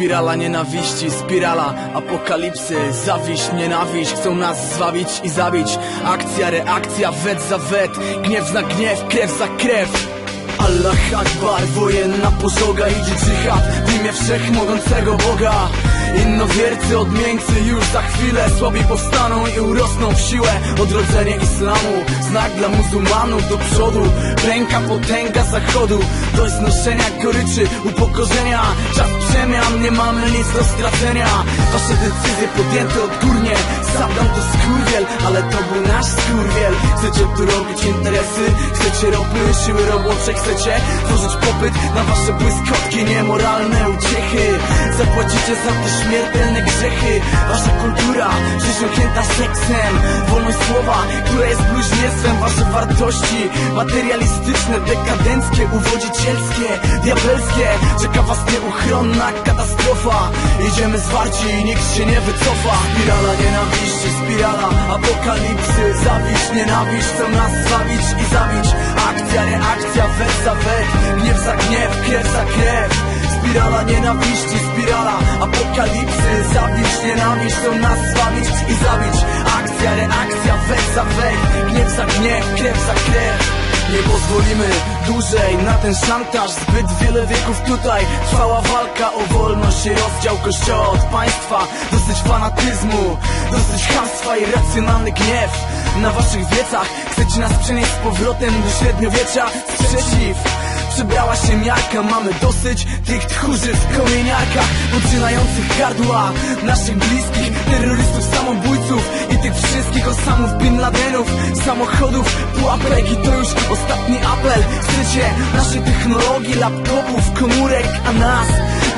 Spirala nienawiści, spirala apokalipsy. Zawiść, nienawiść, chcą nas zwabić i zabić. Akcja, reakcja, wet za wet. Gniew za gniew, krew za krew. Allah Akbar, wojenna pożoga Idzie dżihad. W imię wszechmogącego Boga Innowiercy, odmieńcy już za chwilę Słabi powstaną i urosną w siłę. Odrodzenie islamu, znak dla muzułmanów do przodu. Ręka potęga zachodu Dość znoszenia goryczy, upokorzenia. Czas przemian, nie mamy nic do stracenia. Wasze decyzje podjęte odgórnie Saddam to skurwiel, ale to był nasz skurwiel. Chcecie tu robić interesy, chcecie ropy, siły robocze Chcecie tworzyć popyt na wasze błyskotki Niemoralne uciechy. Zapłacicie za te śmiertelne grzechy. Wasza kultura, przesiąknięta seksem. Wolność słowa, która jest bluźnierstwem Wasze wartości. Materialistyczne, dekadenckie, uwodzicielskie Diabelskie, czeka was nieuchronna katastrofa. Idziemy zwarci i nikt się nie wycofa. Spirala nienawiści, spirala apokalipsy. Zawiść, nienawiść, chcą nas zwabić i zabić. Akcja, reakcja, wet za wet Gniew za gniew, krew za krew Spirala nienawiści, spirala. Apokalipsy Zabić, nienawiść, chcą nas zwabić i zabić. Akcja, reakcja, wet za wet Gniew za gniew, krew za krew. Nie pozwolimy dłużej na ten szantaż. Zbyt wiele wieków tutaj trwała walka o wolność i rozdział kościoła od państwa. Dosyć fanatyzmu, dosyć chamstwa i racjonalny gniew. Na waszych wiecach chcecie nas przenieść z powrotem do średniowiecza? Sprzeciw Przebrała się miarka, mamy dosyć tych tchórzy w kominiarkach Uczynających gardła naszych bliskich Terrorystów, samobójców i tych wszystkich osamów Bin Ladenów Samochodów, pułapek i to już ostatni apel. Chcecie naszej technologii, laptopów, komórek, a nas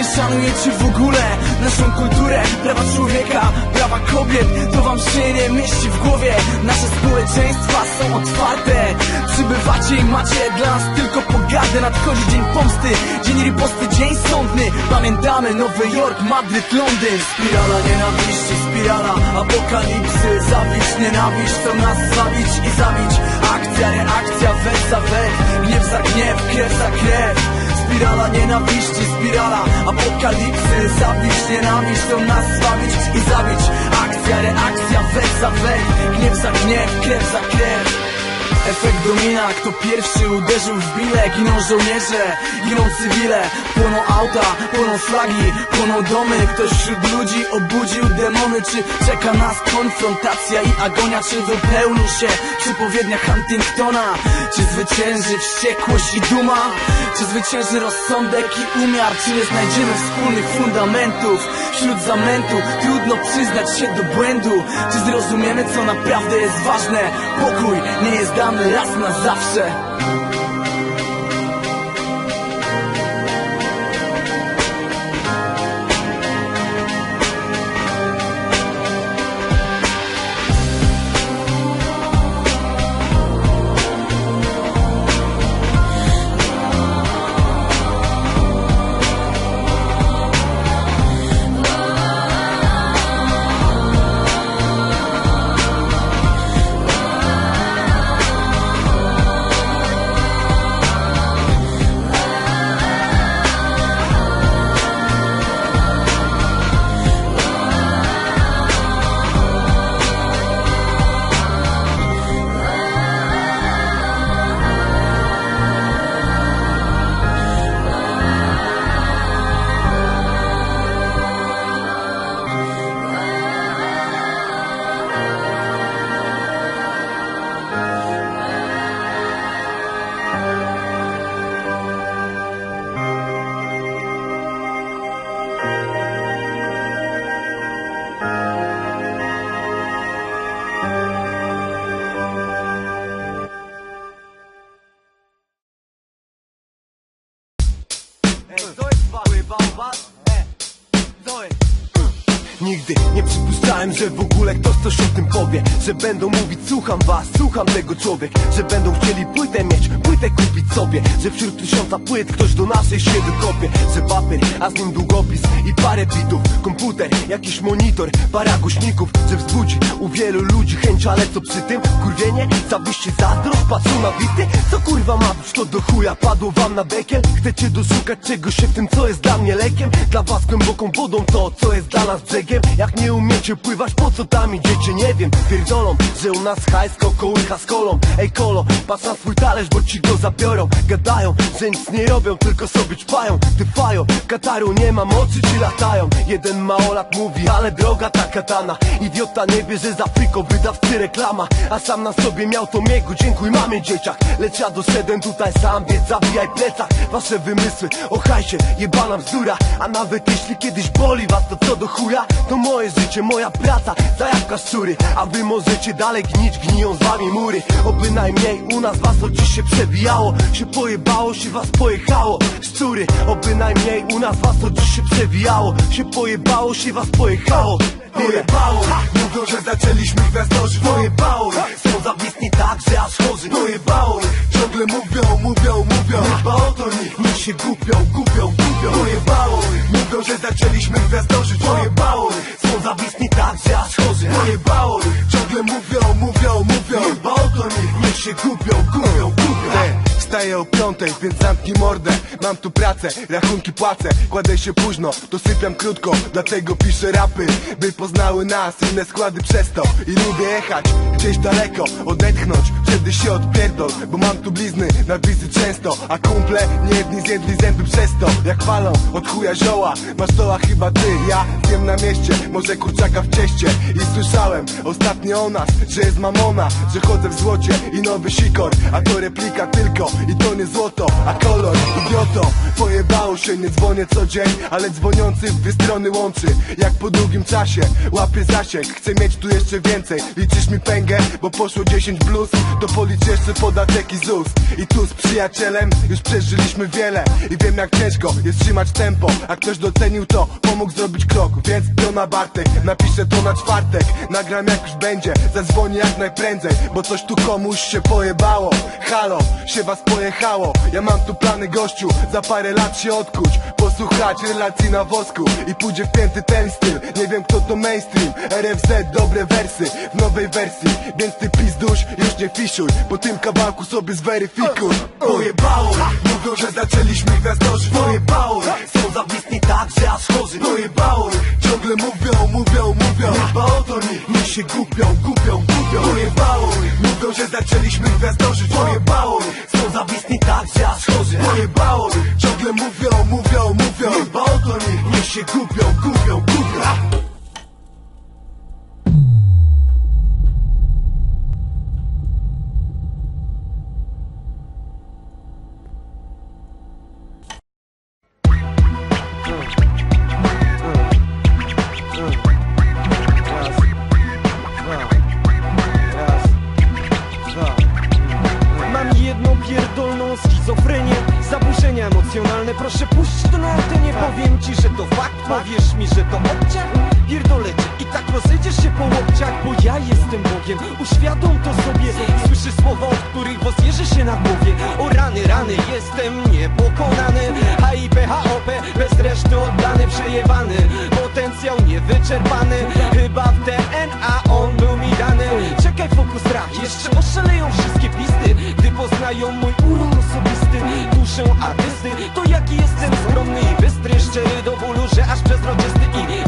nie szanujecie w ogóle naszą kulturę Prawa człowieka, prawa kobiet. To wam się nie mieści w głowie. Nasze społeczeństwa są otwarte. Przybywacie i macie dla nas tylko pogardę Nadchodzi dzień pomsty, dzień riposty, dzień sądny. Pamiętamy Nowy Jork, Madryt, Londyn. Spirala nienawiści, spirala apokalipsy. Zawiść, nienawiść, chcą nas zwabić i zabić. Akcja, reakcja, wet za wet. Gniew za gniew, krew za krew Spirala nienawiści, spirala apokalipsy. Zabić, nienawiść, chcą nas zwabić i zabić. Akcja, reakcja, wet za wet Gniew za gniew, krew za krew Efekt domina, kto pierwszy uderzył w bile Giną żołnierze, giną cywile Płoną auta, płoną flagi, płoną domy. Ktoś wśród ludzi obudził demony Czy czeka nas konfrontacja i agonia Czy wypełni się przepowiednia Huntingtona? Czy zwycięży wściekłość i duma? Czy zwycięży rozsądek i umiar? Czy nie znajdziemy wspólnych fundamentów? Wśród zamętu trudno przyznać się do błędu. Czy zrozumiemy co naprawdę jest ważne? Pokój nie jest dany raz na zawsze Ej, co jest was? Nigdy nie przypuszczałem, że w ogóle ktoś coś o tym powie Że będą mówić słucham was, słucham tego człowiek Że będą chcieli płytę mieć, płytę kupić sobie Że wśród tysiąca płyt ktoś do naszej się wykopie Że papier, a z nim długopis i parę bitów Komputer, jakiś monitor, para głośników Że wzbudzi u wielu ludzi chęć, ale co przy tym? Kurwienie, zawiście zazdrość, patrzą na bity Co kurwa ma być to do chuja, padło wam na bekiel? Chcecie doszukać czegoś się w tym, co jest dla mnie lekiem? Dla was głęboką wodą to, co jest dla nas brzegiem Jak nie umiecie pływać, po co tam idziecie? Nie wiem, pierdolą, że u nas hajsko kołycha z kolą. Ej kolo, patrz na swój talerz, bo ci go zabiorą. Gadają, że nic nie robią, tylko sobie ćpają. Ty fajo, Kataru nie ma mocy, ci latają. Jeden małolat mówi, ale droga ta katana Idiota nie wie, że za friko wydawcy reklama. A sam na sobie miał to miegu, dziękuj mamie dzieciak. Lecz ja doszedłem tutaj sam, więc zabijaj plecach Wasze wymysły, o hajsie, jebana bzdura. A nawet jeśli kiedyś boli was, to co do chuja To moje życie, moja praca, zajawka szczury A wy możecie dalej gnić, gniją z wami mury. O bynajmniej u nas was to dziś się przebijało. Się pojebało, się was pojechało Szczury, o bynajmniej u nas was to dziś się przewijało Się pojebało, się was pojechało. Pojebało, mówią, że zaczęliśmy gwiazdorzy Pojebało, pracę, rachunki płacę Kładę się późno, to sypiam krótko Dlatego piszę rapy, by poznały nas Inne składy przez to. I lubię jechać Gdzieś daleko, odetchnąć Wtedy się odpierdol, bo mam tu blizny Na wizy często, a kumple nie jedni zjedli zęby przez to. Jak falą od chuja zioła Masz to, a chyba ty, ja wiem na mieście Może kurczaka w cieście. I słyszałem ostatnio o nas, że jest mamona Że chodzę w złocie i nowy sikor. A to replika tylko i to nie złoto A kolor, idioto, pojebało się Nie dzwonię co dzień, ale dzwoniący w dwie strony łączy. Jak po długim czasie, łapię zasięg. Chcę mieć tu jeszcze więcej. Liczysz mi pęgę, bo poszło 10 blues To policz jeszcze podatek i ZUS. I tu z przyjacielem już przeżyliśmy wiele. I wiem jak ciężko jest trzymać tempo. A ktoś docenił to, pomógł zrobić krok. Więc to na Bartek, napiszę to na czwartek. Nagram jak już będzie, zadzwonię jak najprędzej. Bo coś tu komuś się pojebało. Halo, się was pojechało. Ja mam tu plany gościu, za parę lat się odkuć Posłuchać relacji na wosku I pójdzie wpięty ten styl. Nie wiem kto to mainstream. RFZ, dobre wersy w nowej wersji. Więc ty pizduś, już nie fiszuj Po tym kawałku sobie zweryfikuj. Pojebało, mówią, że zaczęliśmy gwiazdorzy. Pojebało, są zawisni tak, że aż chorzy. Pojebało, ciągle mówią, mówią, mówią. Chyba o to nikt, nikt się gupią, gupią, gupią. Pojebało, mówią, że zaczęliśmy gwiazdorzy. Pojebało, są zawisni tak, że aż chorzy. Pojebało, ciągle mówią, mówią, mówią Chyba o to nikt, nikt się gupią, gupią, gupią Proszę puść to na antenie Powiem ci, że to fakt. Powiesz mi, że to obciach. Pierdolę cię i tak rozejdziesz się po łokciach Bo ja jestem Bogiem. Uświadom to sobie. Słyszysz słowa, od których rozjeży się na głowie. O rany, rany Jestem niepokonany. HIP, HOP Bez reszty oddany, przejebany Potencjał niewyczerpany. Chyba w DNA on był mi dany Czekaj, rak Jeszcze oszaleją wszystkie pisty Gdy poznają mój urok osobisty. Duszę artysty To jaki jestem skromny i bystry Szczery do bólu, że aż przezroczysty I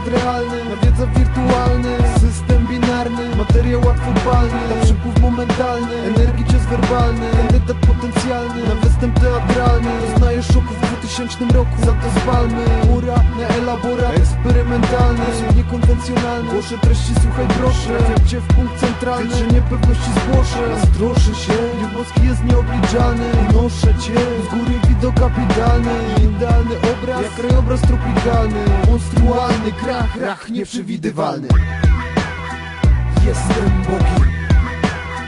świat realny, nawiedza wirtualny. System binarny, materiał łatwopalny Na przepływ momentalny, energii cios werbalny. Kandydat potencjalny, na występ teatralny. Doznaje szoków 2000 2000 roku Za to spalmy Ura na elaborat Eksperymentalny Sposób niekonwencjonalny. Głoszę treści, słuchaj proszę. Cię w punkt centralny Że niepewności zgłoszę Zdroszę się Nieboski jest nieobliczalny. Noszę cię Z góry kapitalny Idealny obraz. Jak krajobraz tropikalny Monstrualny krach, rach nieprzewidywalny. Jestem Bogiem.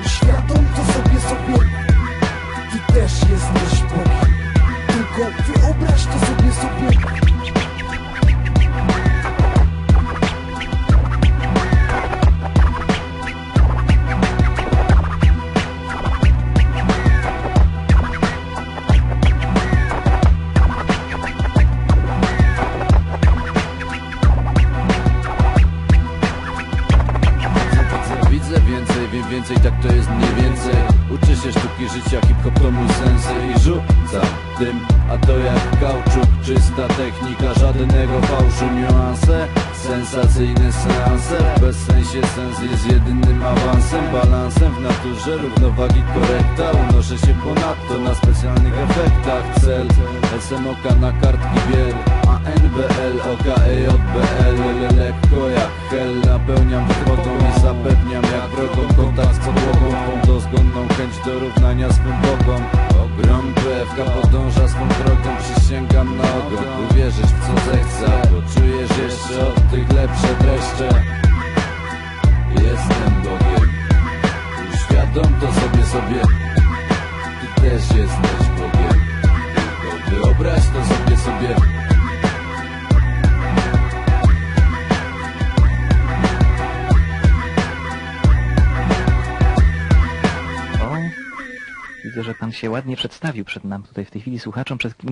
Świadom to sobie sobie. Ty też jesteś Bogiem. Tylko wyobraź to sobie sobie więcej Uczę się sztuki życia, hip-hop to mój sensy. I rzucam tym, a to jak kauczuk Czysta technika, żadnego fałszu Niuanse, sensacyjne seanse. Bez sensie sens jest jedynym awansem Balansem w naturze, równowagi korekta. Unoszę się ponadto na specjalnych efektach. Cel, SMOK na kartki biel uświadom to sobie sobie. Ty też jesteś Bogiem, tylko wyobraź to sobie sobie. Widzę, że pan się ładnie przedstawił przed nam tutaj w tej chwili słuchaczom, przed